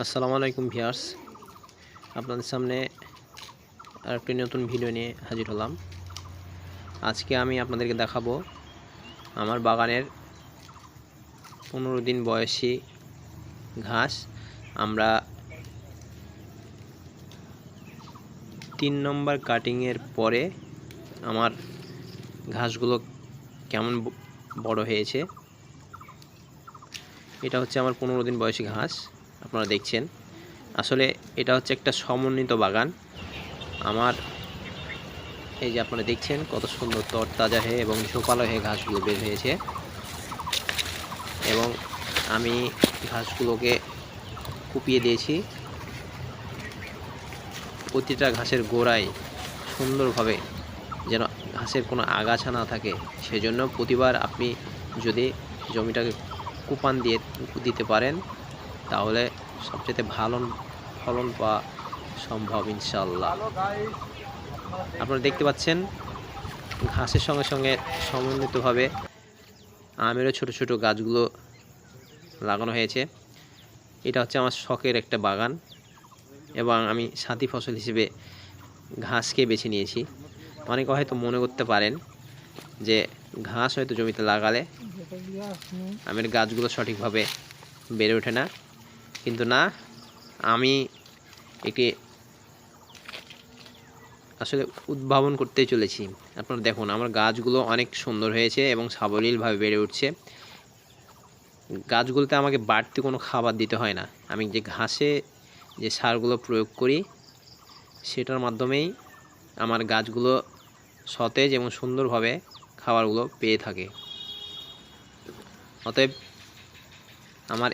আসসালামু আলাইকুম ভিয়ার্স আপনাদের সামনে আর একটি নতুন ভিডিও নিয়ে হাজির হলাম। আজকে আমি আপনাদেরকে দেখাবো আমার বাগানের পনেরো দিন বয়সী ঘাস। আমরা তিন নম্বর কাটিংয়ের পরে আমার ঘাসগুলো কেমন বড় হয়েছে। এটা হচ্ছে আমার পনেরো দিন বয়সী ঘাস। আপনারা দেখছেন। আসলে এটা হচ্ছে একটা সমন্বিত বাগান। আমার এই যে আপনারা দেখছেন কত সুন্দর তরতাজা হয়ে এবং ঝোপালো হয়ে ঘাসগুলো বের হয়েছে। এবং আমি ঘাসগুলোকে কুপিয়ে দিয়েছি। প্রতিটা ঘাসের গোড়ায় সুন্দরভাবে যেন ঘাসের কোনো আগাছা না থাকে, সেজন্য প্রতিবার আপনি যদি জমিটাকে কুপান দিয়ে দিতে পারেন, তাহলে সবচেয়ে ভালো ফলন পাওয়া সম্ভব ইনশাল্লাহ আপনারা দেখতে পাচ্ছেন, ঘাসের সঙ্গে সঙ্গে সমন্বিতভাবে আমেরও ছোট ছোট গাছগুলো লাগানো হয়েছে। এটা হচ্ছে আমার শখের একটা বাগান এবং আমি সাথী ফসল হিসেবে ঘাসকে বেছে নিয়েছি। অনেকে হয়তো মনে করতে পারেন যে ঘাস হয়তো জমিতে লাগালে আমের গাছগুলো সঠিকভাবে বেড়ে ওঠে না। কিন্তু না, আমি একে আসলে উদ্ভাবন করতেই চলেছি। আপনারা দেখুন, আমার গাছগুলো অনেক সুন্দর হয়েছে এবং সাবলীলভাবে বেড়ে উঠছে। গাছগুলোতে আমাকে বাড়তি কোনো খাবার দিতে হয় না। আমি যে ঘাসে যে সারগুলো প্রয়োগ করি, সেটার মাধ্যমেই আমার গাছগুলো সতেজ এবং সুন্দরভাবে খাবারগুলো পেয়ে থাকে। অতএব আমার